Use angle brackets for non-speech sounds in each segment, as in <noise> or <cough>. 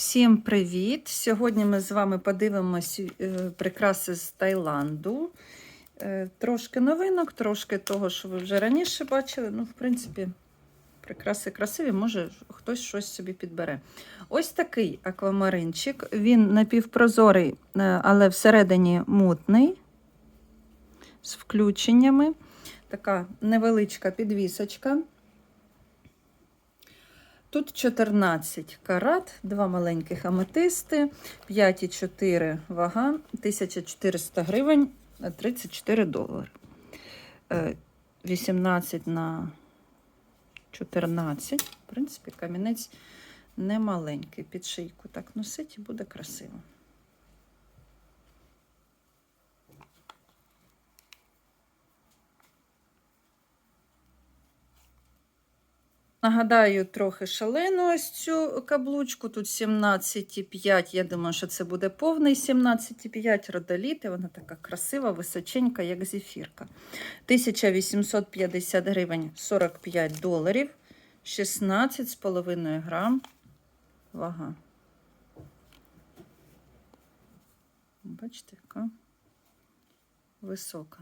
Всім привіт! Сьогодні ми з вами подивимось е, прикраси з Таїланду. Е, Трошки новинок, трошки того, що ви вже раніше бачили. Ну, в принципі, прикраси красиві, може хтось щось собі підбере. Ось такий аквамаринчик. Він напівпрозорий, е, але всередині мутний, з включеннями. Така невеличка підвісочка. Тут 14 карат, два маленьких аметисти, 5,4 вага, 1400 гривень, 34 долари. Е, 18 на 14. В принципі, камінець немаленький. Під шийку так носить і буде красиво. Нагадаю, трохи шалену ось цю каблучку. Тут 17,5. Я думаю, що це буде повний 17,5 родоліти. Вона така красива, височенька, як зефірка. 1850 гривень 45 доларів, 16,5 грам вага. Бачите, яка висока.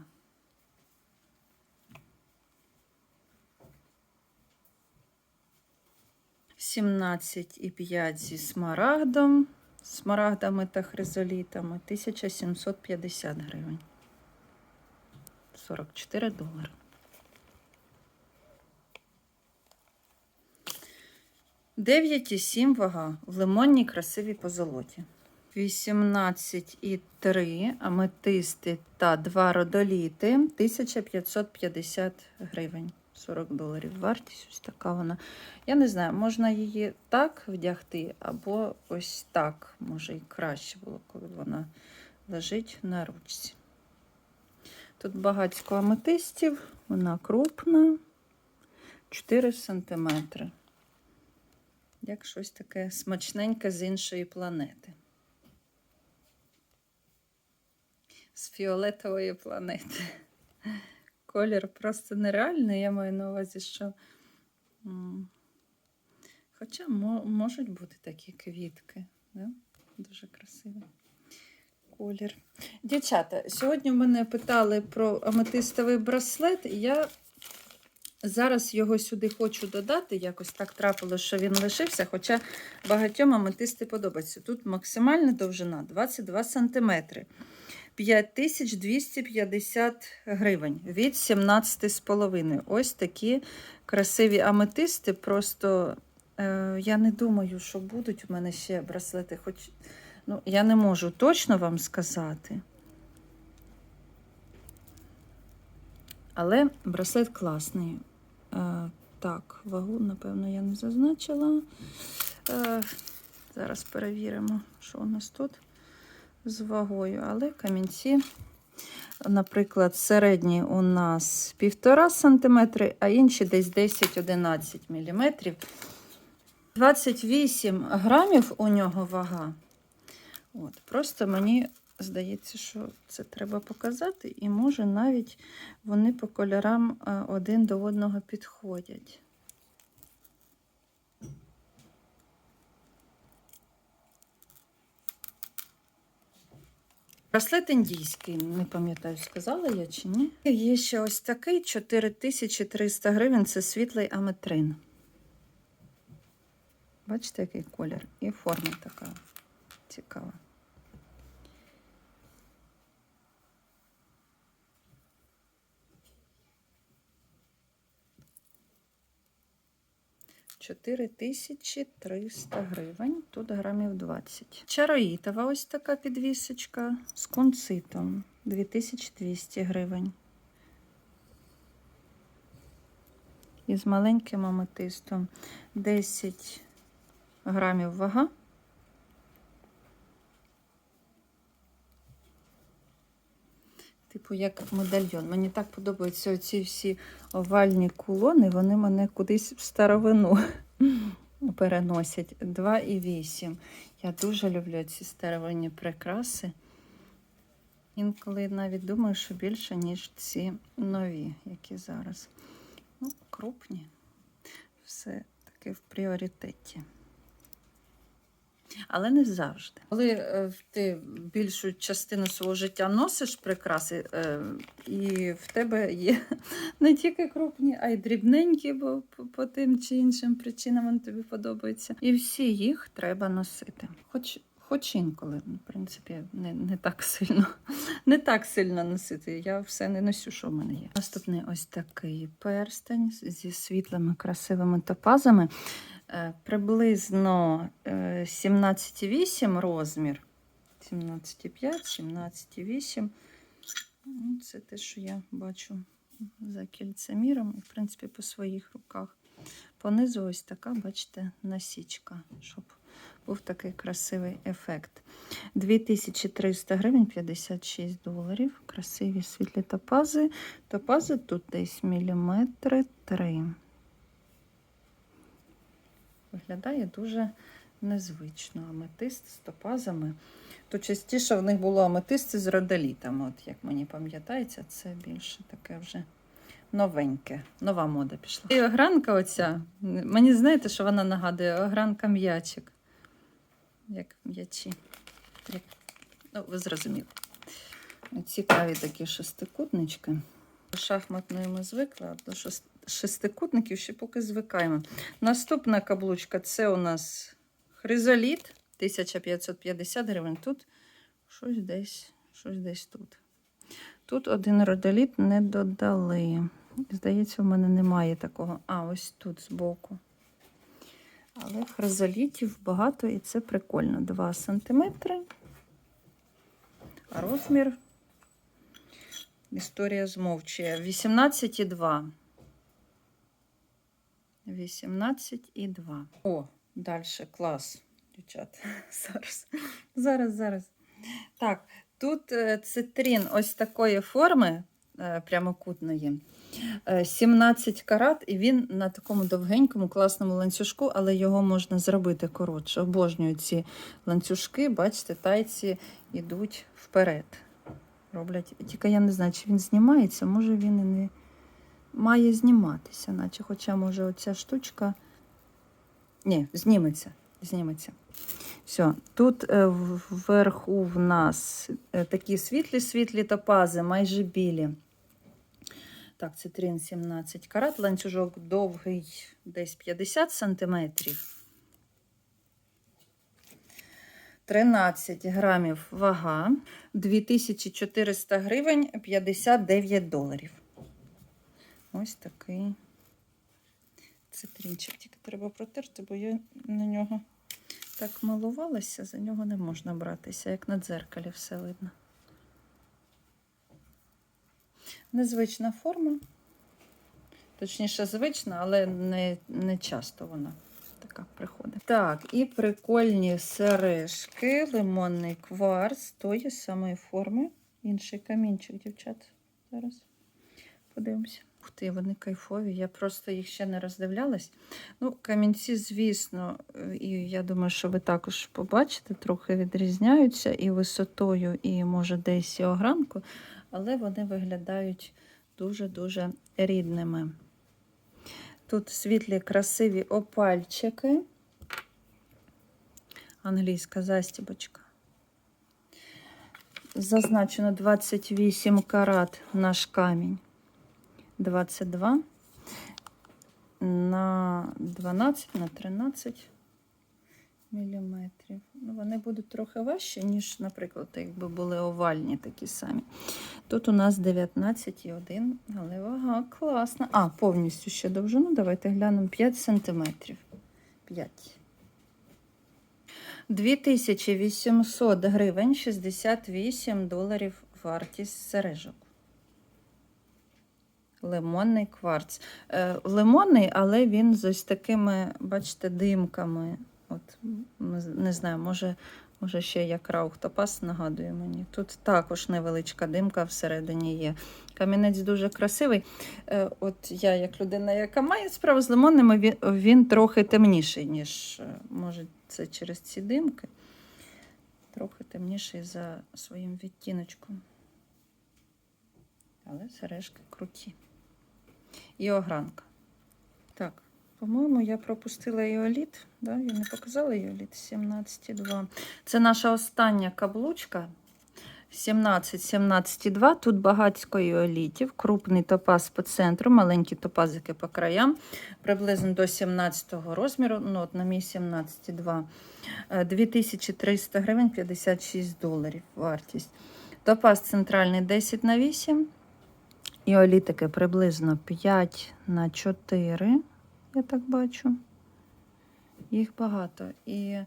17,5 зі смарагдом, смарагдами та хризолітами 1750 гривень. 44 долари. Дев'ять і сім вага в лимонній красивій позолоті. 18,3 аметисти та 2 родоліти 1550 гривень. 40 доларів вартість, ось така вона. Я не знаю, можна її так вдягти, або ось так. Може і краще було, коли вона лежить на ручці. Тут багатько аметистів, вона крупна, 4 см. Як щось таке смачненьке з іншої планети. З фіолетової планети. Колір просто нереальний, я маю на увазі, що. Хоча можуть бути такі квітки. Да? Дуже красивий колір. Дівчата, сьогодні мене питали про аметистовий браслет, і я зараз його сюди хочу додати. Якось так трапилося, що він лишився, хоча багатьом аметисти подобаються. Тут максимальна довжина 22 см. 5250 гривень від 17,5. Ось такі красиві аметисти. Просто е, я не думаю, що будуть у мене ще браслети. Хоч ну, я не можу точно вам сказати. Але браслет класний. Е, так, вагу, напевно, я не зазначила. Е, зараз перевіримо, що у нас тут з вагою, але камінці, наприклад, середні у нас 1,5 см, а інші десь 10-11 мм. 28 грамів у нього вага. От, Просто мені здається, що це треба показати, і може навіть вони по кольорам один до одного підходять. Браслет індійський, не пам'ятаю, сказала я чи ні. Є ще ось такий 4300 гривень це світлий аметрин. Бачите, який колір? І форма така цікава. Чотири тисячі триста гривень, тут грамів 20. Чароїтова ось така підвісочка з кунцитом 2200 гривень. І з маленьким аметистом 10 грамів вага. Типу, як медальйон. Мені так подобаються оці всі овальні кулони, вони мене кудись в старовину <laughs> переносять. 2,8. Я дуже люблю ці старовинні прикраси. Інколи навіть думаю, що більше, ніж ці нові, які зараз. Ну, крупні. Все таки в пріоритеті. Але не завжди. Коли е, ти більшу частину свого життя носиш прикраси, е, і в тебе є <laughs> не тільки крупні, а й дрібненькі, бо по, тим чи іншим причинам вони тобі подобаються. І всі їх треба носити. Хоч, хоч інколи, в принципі, не, не так сильно. <laughs> Не так сильно носити. Я все не носю, що в мене є. Наступний ось такий перстень зі світлими красивими топазами. Е, Приблизно е, 17,8 розмір. 17,5, 17,8. Ну, Це те, що я бачу за кільцеміром і, в принципі, по своїх руках. Понизу ось така, бачите, насічка, щоб був такий красивий ефект. 2300 гривень, 56 доларів. Красиві світлі топази. Топази тут десь міліметри 3. Виглядає дуже незвично. Аметист з топазами. То частіше в них було аметисти з родолітами. От як мені пам'ятається, це більше таке вже новеньке. Нова мода пішла. І огранка оця. Мені знаєте, що вона нагадує огранка м'ячик. Як м'ячі. Ну, ви зрозуміли. Цікаві такі шестикутнички. До шахматної ми звикли, а до шестикутників ще поки звикаємо. Наступна каблучка це у нас хризоліт 1550 гривень. Тут щось десь, щось десь тут. Тут один родоліт не додали. Здається, в мене немає такого. А, ось тут збоку. Але хризолітів багато і це прикольно. 2 см. А розмір Історія змовчує. 18,2. 18,2. О, далі клас, дівчат. <laughs> Зараз. Зараз, зараз. Так, тут е, цитрин ось такої форми е, прямокутної. Е, 17 карат, і він на такому довгенькому класному ланцюжку, але його можна зробити коротше. Обожнюю ці ланцюжки, бачите, тайці йдуть вперед роблять. Тільки я не знаю, чи він знімається, може він і не має зніматися, наче. Хоча, може, оця штучка. Ні, зніметься. Зніметься. Все, тут е, вверху в нас е, такі світлі-світлі топази, майже білі. Так, цитрин 17 карат, ланцюжок довгий, десь 50 сантиметрів. 13 грамів вага, 2400 гривень, 59 доларів. Ось такий цитринчик. Тільки треба протерти, бо я на нього так малувалася, за нього не можна братися, як на дзеркалі все видно. Незвична форма. Точніше, звична, але не, не часто вона така приходить. Так, і прикольні сережки, лимонний кварц тої самої форми. Інший камінчик, дівчат. Зараз подивимося. Ух ти, вони кайфові. Я просто їх ще не роздивлялась. Ну, камінці, звісно, і я думаю, що ви також побачите, трохи відрізняються і висотою, і, може, десь і огранку, але вони виглядають дуже-дуже рідними. Тут світлі, красиві опальчики. Англійська застібочка. Зазначено 28 карат наш камінь. 22 на 12 на 13 міліметрів. Ну, вони будуть трохи важчі, ніж, наприклад, якби були овальні такі самі. Тут у нас 19,1, але вага класна. А, повністю ще довжину. Давайте глянемо 5 сантиметрів. 5. 2800 гривень, 68 доларів вартість сережок. Лимонний кварц. Е, лимонний, але він з ось такими, бачите, димками. От, не знаю, може, може ще як раухтопас нагадує мені. Тут також невеличка димка всередині є. Камінець дуже красивий. Е, От я, як людина, яка має справу з лимонними, він, він трохи темніший, ніж е, може це через ці димки. Трохи темніший за своїм відтіночком. Але сережки круті. І огранка. По-моєму, я пропустила іоліт. Да? Я не показала іоліт 17,2. Це наша остання каблучка. 17, 17,2. Тут багатько іолітів, крупний топаз по центру, маленькі топазики по краям, приблизно до 17 розміру. Ну, от на мій 17,2. Е, 2300 гривень 56 доларів вартість. Топаз центральний 10 на 8. Іолітики приблизно 5 на 4. Я так бачу. Їх багато. І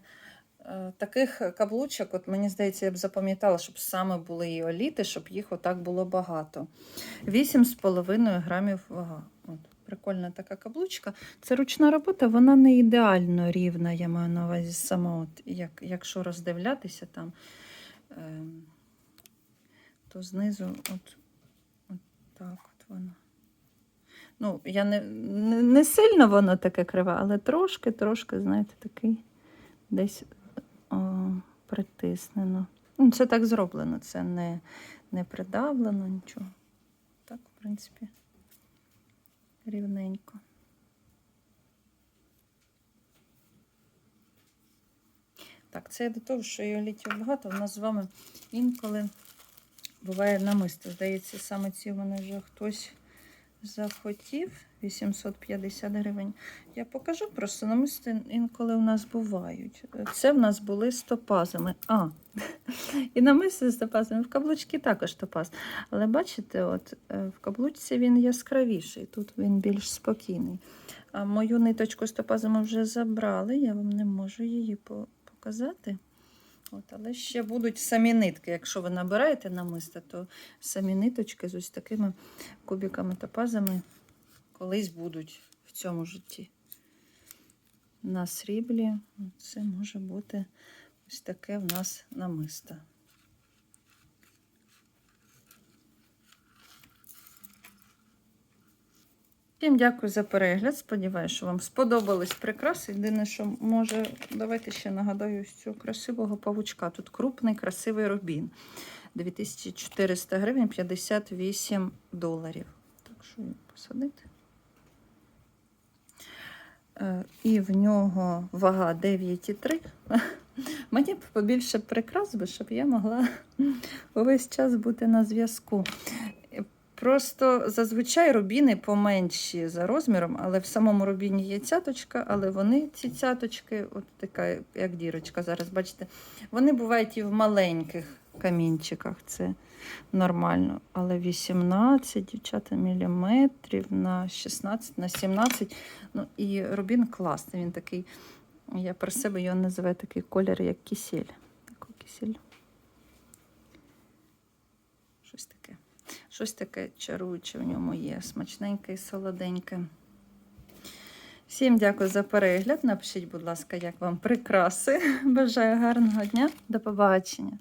е, таких каблучок, от мені здається, я б запам'ятала, щоб саме були іоліти, щоб їх отак було багато. 8,5 грамів вага. От, прикольна така каблучка. Це ручна робота, вона не ідеально рівна, я маю на увазі сама, от, як, якщо роздивлятися там, е, то знизу от, от так от воно. Ну, я не, не, не сильно воно таке криве, але трошки, трошки, знаєте, такий десь о, притиснено. Ну, це так зроблено, це не, не придавлено, нічого. Так, в принципі, рівненько. Так, це я до того, що іолітів багато. У нас з вами інколи буває намисто. Здається, саме ці в мене вже хтось захотів 850 гривень. Я покажу просто намисти інколи у нас бувають. Це в нас були з топазами. А, і намисли з топазами. В каблучки також топаз. Але бачите, от е, в каблучці він яскравіший, тут він більш спокійний. А мою ниточку з топазами вже забрали, я вам не можу її показати. От, але ще будуть самі нитки. Якщо ви набираєте намиста, то самі ниточки з ось такими кубиками топазами колись будуть в цьому житті. На сріблі це може бути ось таке в нас намисто. Всім дякую за перегляд. Сподіваюся, що вам сподобались прикраси. Єдине, що може, давайте ще нагадаю ось цю красивого павучка. Тут крупний, красивий рубін. 2400 гривень 58 доларів. Так що її посадити. Е, І в нього вага 9,3. <laughs> Мені б побільше прикрас щоб я могла увесь час бути на зв'язку. Просто зазвичай рубіни поменші за розміром, але в самому рубіні є цяточка, але вони, ці цяточки, от така, як дірочка зараз, бачите, вони бувають і в маленьких камінчиках, це нормально. Але 18, дівчата, міліметрів на 16, на 17. Ну і рубін класний, він такий, я про себе його називаю такий колір, як кисель. У кисель. Щось таке. Щось таке чаруюче в ньому є, смачненьке і солоденьке. Всім дякую за перегляд. Напишіть, будь ласка, як вам прикраси. <laughs> Бажаю гарного дня. До побачення.